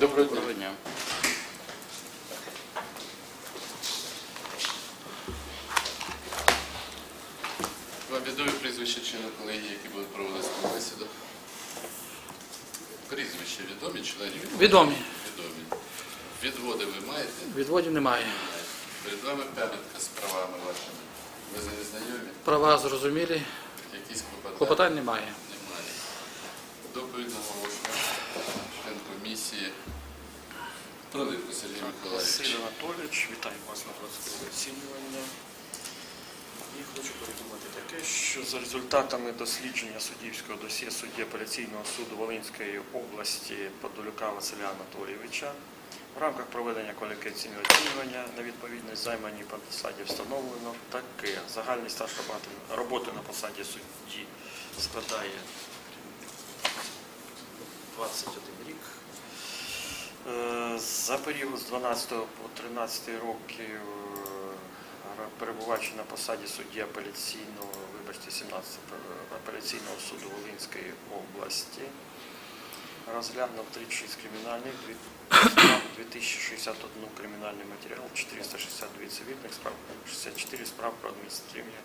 Доброго дня. Вам відомі прізвища члени колегії, які будуть проводити співбесіду? Прізвища відомі членів? Відомі. Відомі. Відводи ви маєте? Відводів немає. Перед вами пам'ятка з правами вашими. Ви з нею знайомі? Права зрозумілі, Якісь клопотання? клопотань немає. Немає. Доповідь наголошую. Член комісії. Проливко Сергій Миколаївич. Василь Анатолійович, вітаю вас на процедурі оцінювання. І хочу повідомити таке, що за результатами дослідження суддівського досьє судді апеляційного суду Волинської області Подолюка Василя Анатолійовича в рамках проведення кваліфікаційного оцінювання на відповідність займаній посаді встановлено таке. Загальний стаж роботи- на посаді судді складає 21 рік. Е, За період з 12 по 13 років е, перебуваючи на посаді судді апеляційного, вибачте, 17 апеляційного суду Волинської області, розглянув 36 кримінальних, 2061 кримінальний матеріал, 462 цивільних справ, 64 справ про адміністративні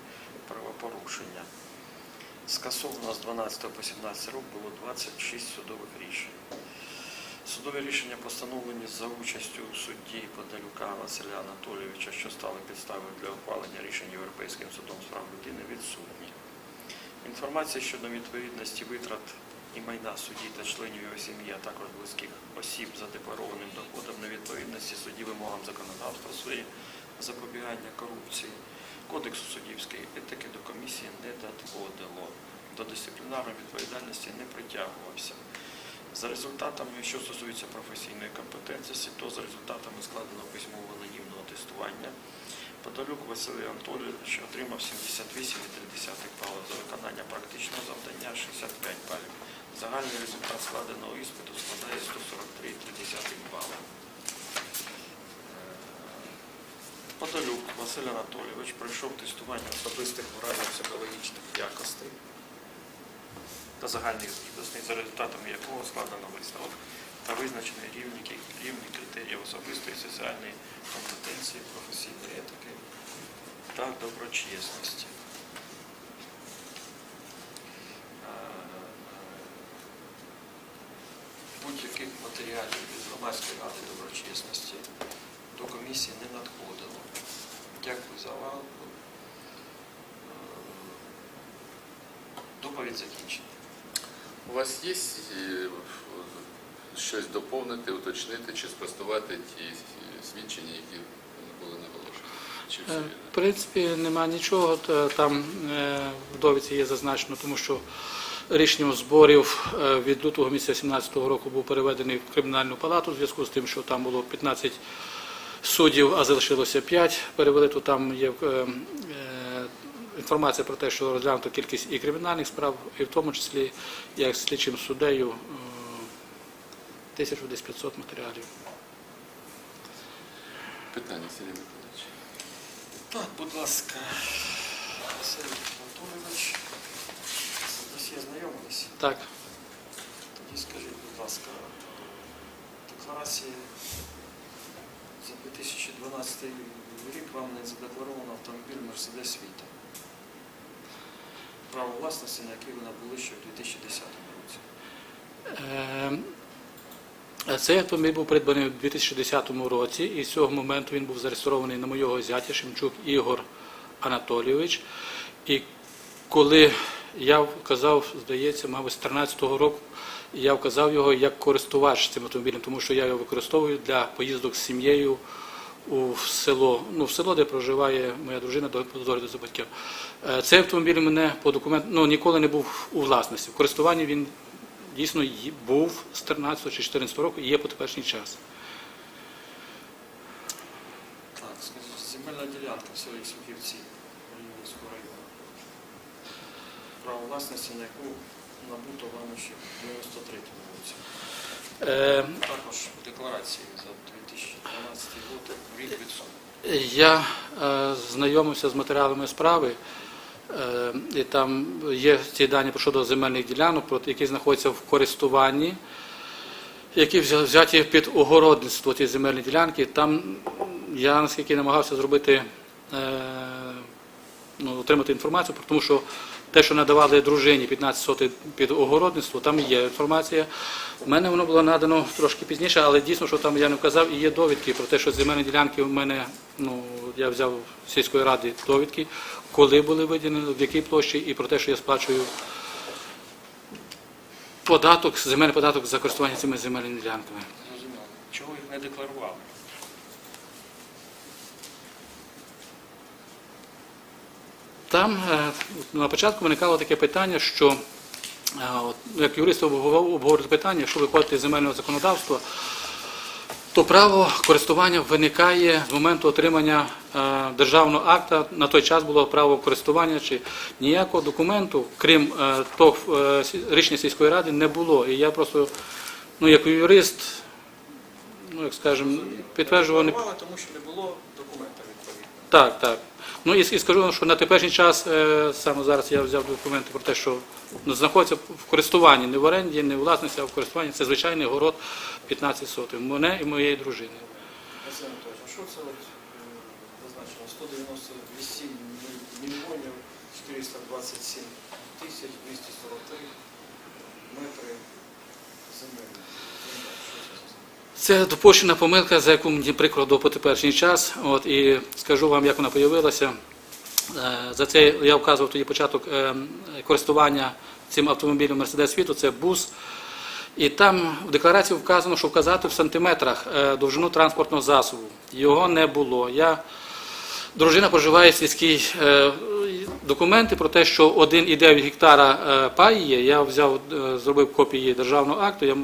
правопорушення. Скасовано з 12 по 17 років було 26 судових рішень. Судові рішення постановлені за участю судді Подалюка Василя Анатолійовича, що стали підставою для ухвалення рішень Європейським судом з прав людини, відсутні. Інформація щодо відповідності витрат і майна судді та членів його сім'ї, а також близьких осіб за декларованим доходом на відповідності судді вимогам законодавства сфері запобігання корупції, Кодексу суддівської етики до комісії не надходило. До дисциплінарної відповідальності не притягувався. За результатами, що стосується професійної компетентності, то за результатами складеного письмового анонімного тестування Подолюк Василь Анатолійович отримав 78,3 балів за виконання практичного завдання 65 балів. Загальний результат складеного іспиту складає 143,3 бали. Подолюк Василь Анатолійович пройшов тестування особистих морально-психологічних якостей та загальних здібностей, за результатами якого складено висновок та визначені рівні, рівні критеріїв особистої соціальної компетенції, професійної етики та доброчесності. Е, Будь-яких матеріалів від громадської ради доброчесності до комісії не надходило. Дякую за увагу. Е, Доповідь закінчена. У вас є е, щось доповнити, уточнити чи спростувати ті е, свідчення, які були наголошені? Чи Е. В принципі, нема нічого. Та- Там е, в довідці є зазначено, тому що рішенням зборів від лютого місяця 2017 року був переведений в кримінальну палату в зв'язку з тим, що там було 15 суддів, а залишилося 5. Перевели, то там є інформація про те, що розглянуто кількість і кримінальних справ, і в тому числі як слідчим суддею е, 1500 матеріалів. Питання, Сергій Миколаївич. Так, будь ласка, Василь Анатолійович, досі знайомилися. Так. Тоді скажіть, будь ласка, декларації за 2012 рік вам не задекларовано автомобіль Мерседес Віта. Право власності, на який ви набули ще в 2010 році. Е, Цей автомобіль був придбаний у 2010 році, і з цього моменту він був зареєстрований на моєго зятя Шемчук Ігор Анатолійович. І коли я вказав, здається, мабуть, з 2013 року, я вказав його як користувач цим автомобілем, тому що я його використовую для поїздок з сім'єю у село, ну, в село, де проживає моя дружина до за батьків. Е, Цей автомобіль мене по документу ну, ніколи не був у власності. В користуванні він дійсно був з 13 чи 14 року і є по теперішній час. Так, скажіть, земельна ділянка в селі Сухівці Рівненського району. Право власності, на яку набуто вами ще в 93 році. Е, Також в декларації за 2012 рік відсутній. Я е, знайомився з матеріалами справи, е, і там є ці дані щодо земельних ділянок, які знаходяться в користуванні. які взя- взяті під огородництво ті земельні ділянки. Там я наскільки намагався зробити, ну, отримати інформацію, тому що те, що надавали дружині 15 сотих під огородництво, там є інформація. У мене воно було надано трошки пізніше, але дійсно, що там я не вказав, і є довідки про те, що земельні ділянки в мене, ну, я взяв з сільської ради довідки, коли були виділені, в якій площі, і про те, що я сплачую податок, земельний податок за користування цими земельними ділянками. Зрозуміло. Чого їх не декларували? Там е, на початку виникало таке питання, що е, як юрист обговорювали питання, якщо виходити з земельного законодавства, то право користування виникає з моменту отримання е, державного акта. На той час було право користування чи ніякого документу, крім того рішення сільської ради, не було. І я просто, ну як юрист, ну як скажемо, підтверджував не тому що не було документа відповідно. так, так. Ну і, і скажу вам, що на теперішній час, е, саме зараз я взяв документи про те, що ну, знаходиться в користуванні, не в оренді, не в власності, а в користуванні. Це звичайний город 15 сотих. Мене і моєї дружини. Василь Анатолійович, а що це от, е, зазначено? 198 мільйонів 427 тисяч 243 метри земель. Це допущена помилка, за яку мені прикро до по час. От, і скажу вам, як вона з'явилася. Е, За це я вказував тоді початок е, користування цим автомобілем Mercedes світу, це бус. І там в декларації вказано, що вказати в сантиметрах е, довжину транспортного засобу. Його не було. Я, дружина проживає е, документи про те, що 1,9 гектара пай є. Я взяв, зробив копії державного акту, я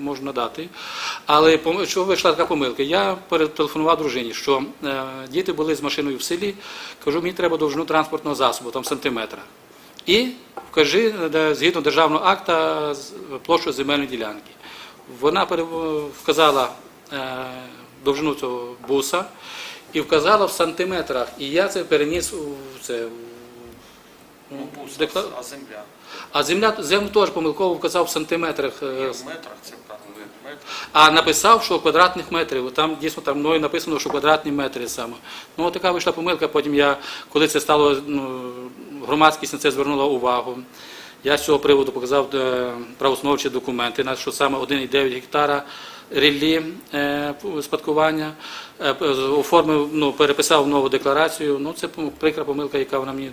м, можу надати. Але що вийшла така помилка? Я перетелефонував дружині, що е, діти були з машиною в селі. Кажу, мені треба довжину транспортного засобу, там сантиметра. І вкажи, згідно державного акта, площу земельної ділянки. Вона вказала е, довжину цього буса і вказала в сантиметрах. І я це переніс у це. Ну, бус, декла- а земля? А земля землю теж помилково вказав в сантиметрах. е, Є в метрах, це. А написав, що квадратних метрів. Там дійсно там мною написано, що квадратні метри саме. Ну така вийшла помилка. Потім я, коли це стало, ну, громадськість на це звернула увагу. Я з цього приводу показав е, правоустановчі документи, на що саме 1,9 гектара ріллі е, спадкування, е, оформив, ну, переписав нову декларацію. Ну, це прикра помилка, яка вона мені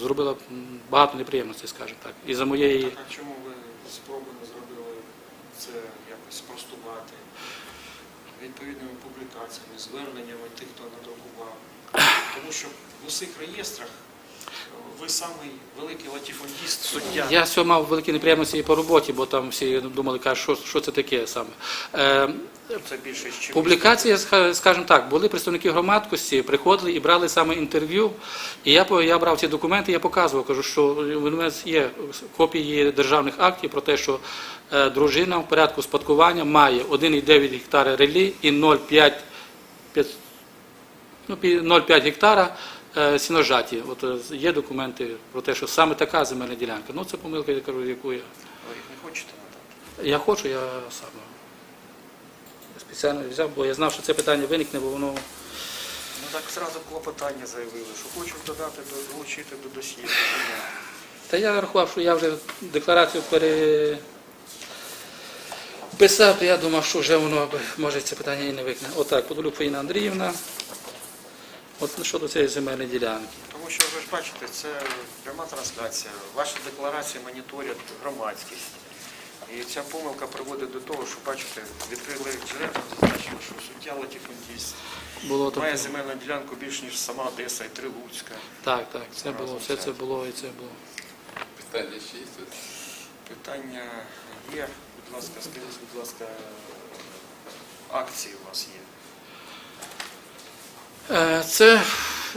зробила багато неприємностей, скажімо так. І за моєї а чому ви спроби не зробили це відповідними публікаціями, зверненнями тих, хто надрукував? Тому що в усіх реєстрах ви самий великий латифундіст, суддя. Я з мав великі неприємності і по роботі, бо там всі думали, кажуть, що, що це таке саме. Е, Це більше чим. Публікація, скажімо так, були представники громадськості, приходили і брали саме інтерв'ю. І я, я брав ці документи, я показував, кажу, що у нас є копії державних актів про те, що е, дружина в порядку спадкування має 1,9 гектара релі і 0,5 ну, пі- 0,5 гектара сіножаті. От е, є документи про те, що саме така земельна ділянка. Ну це помилка, я кажу, яку я. Ви їх не хочете надати? Я хочу, я сам спеціально взяв, бо я знав, що це питання виникне, бо воно Ну так зразу клопотання заявили, що хочуть додати, долучити до досьє. Та я рахував, що я вже декларацію переписав, то я думав, що вже воно може це питання і не викне. Отак, Подолюк Фаїна Андріївна. От щодо цієї земельної ділянки. Тому що ви ж бачите, це пряма трансляція. Ваші декларації моніторять громадськість. І ця помилка приводить до того, що бачите, відкрили джерела, зазначили, що суддя латифундіст Було там. має земельну ділянку більш ніж сама Одеса і Трилуцька. Так, так, це було, все це було і це було. Питання ще є? тут? Питання є, будь ласка, скажіть, будь ласка, акції у вас є. Е, Це,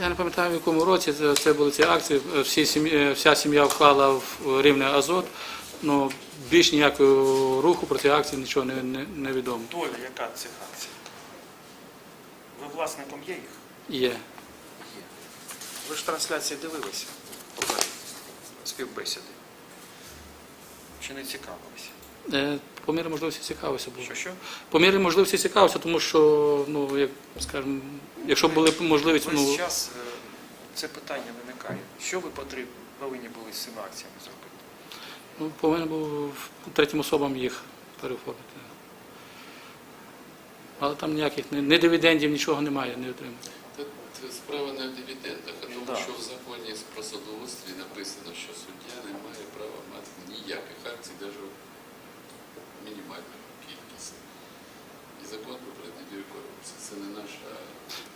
я не пам'ятаю в якому році, це, були ці акції, Е, всі сім'ї- е, вся сім'я вклала в рівне азот, але більш ніякого руху про ці акції нічого не, не, не відомо. Доля, яка цих акцій? Ви власником є їх? Є. Є. Ви ж трансляції дивилися співбесіди. Чи не цікавилися? Е, По мірі можливості цікавився. Що що? По мірі можливості цікавився, тому що, ну, як скажімо, якщо були можливість, Весь ну, час е, це питання виникає. Що ви повинні були з цими акціями зробити? ну, повинен був третім особам їх переоформити. Але там ніяких ні, ні дивідендів, нічого немає, не отримав. Та справа не в дивідендах, а тому, Да. що в законі про судоустрій написано, що суддя не має права мати ніяких акцій, навіть мінімальну кількість. І закон про протидію корупції. Це не наша.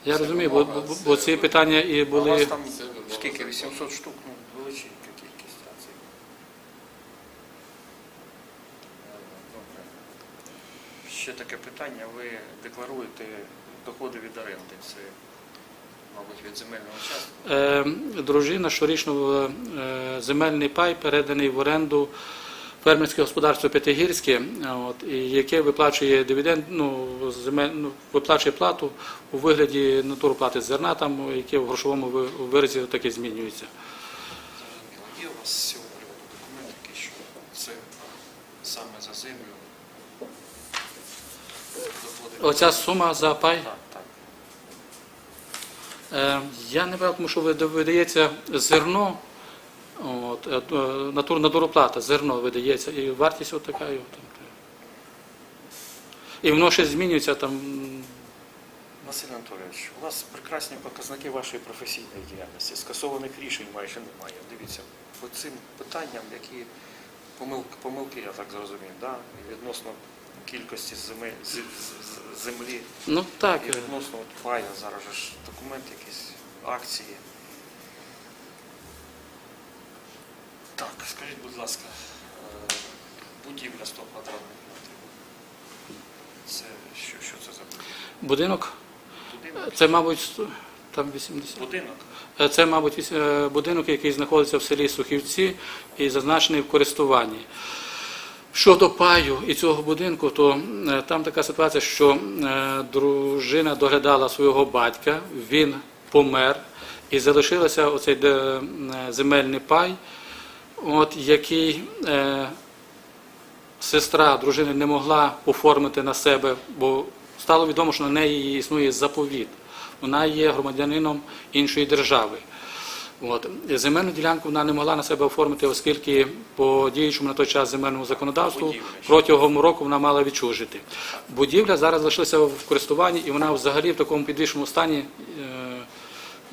Я розумію, бо, бо, бо ці питання і А у вас були. там Це вимога скільки? закону. 800 штук? Ну, величенька кількість. Добре. Ще таке питання. Ви декларуєте доходи від оренди. Це, мабуть, від земельного участку. Е, дружина щорічно е, земельний пай переданий в оренду фермерське господарство П'ятигірське, от, яке виплачує дивіденд, ну, земель, ну, виплачує плату у вигляді натурплати зерна, там, яке в грошовому ви- виразі таке змінюється. Є у вас з цього приводу документ, який що це саме за землю доходить? Оця сума за пай. Так, так. Е, Я не брав, тому що видається зерно, от, е, натур, натуроплата, зерно видається, і вартість от така. І, от, і воно ще змінюється там. Василь Анатолійович, у вас прекрасні показники вашої професійної діяльності. Скасованих рішень майже немає. Дивіться, по цим питанням, які помилки, помилки я так зрозумів, да? відносно кількості земель, землі, Ну так, і відносно от паю, зараз ж документ якісь, акції. Так, скажіть, будь ласка, е, будівля 100 квадратних метрів. Це що, що це за будівля? будинок, Будинок? це, мабуть, там 80. Будинок? Е, Це, мабуть, е, будинок, який знаходиться в селі Сухівці і зазначений в користуванні. Щодо паю і цього будинку, то там така ситуація, що дружина доглядала свого батька, він помер, і залишилося оцей земельний пай, от, який е, сестра дружини не могла оформити на себе, бо стало відомо, що на неї існує заповіт. Вона є громадянином іншої держави. От. Земельну ділянку вона не могла на себе оформити, оскільки по діючому на той час земельному законодавству Будівля. протягом року вона мала відчужити. Будівля зараз залишилася в користуванні і вона взагалі в такому підвішеному стані. е,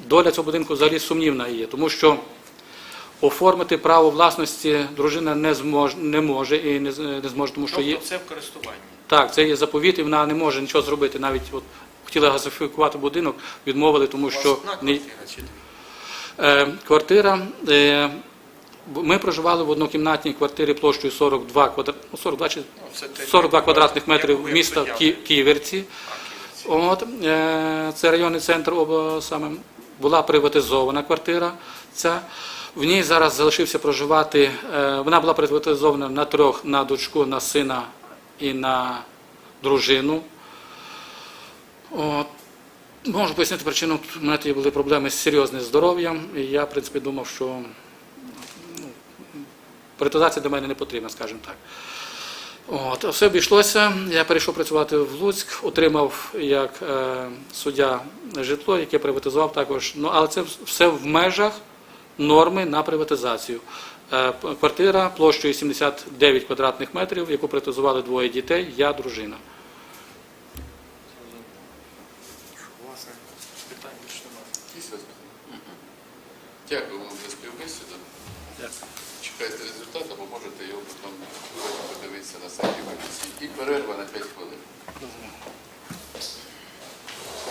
Доля цього будинку взагалі сумнівна є, тому що оформити право власності дружина не зможе, не може і не, не зможе, тому що є. Тобто це в користуванні. Так, це є заповіт, і вона не може нічого зробити. Навіть от хотіла газифікувати будинок, відмовили, тому У вас що одна не, квартира чи е, квартира. Е, ми проживали в однокімнатній квартирі площею 42 квадрат, ну, 42 чи Ну, 42 квадратних метрів міста. Ки- Ківерці. А, Ківерці. От, е, це районний центр оба саме була приватизована квартира. Ця. В ній зараз залишився проживати. е, Вона була приватизована на трьох: на дочку, на сина і на дружину. От. Можу пояснити причину. У мене тоді були проблеми з серйозним здоров'ям, і я, в принципі, думав, що ну, приватизація для мене не потрібна, скажімо так. От, все обійшлося. Я перейшов працювати в Луцьк, отримав як е, суддя житло, яке приватизував також. Ну, але це все в межах норми на приватизацію. Е, квартира площею 79 квадратних метрів, яку приватизували двоє дітей, я дружина. Запитання? Дякую вам за співбесіду. Чекайте результат, або можете його потім подивитися на сайті комісії. І перерва на 5 хвилин.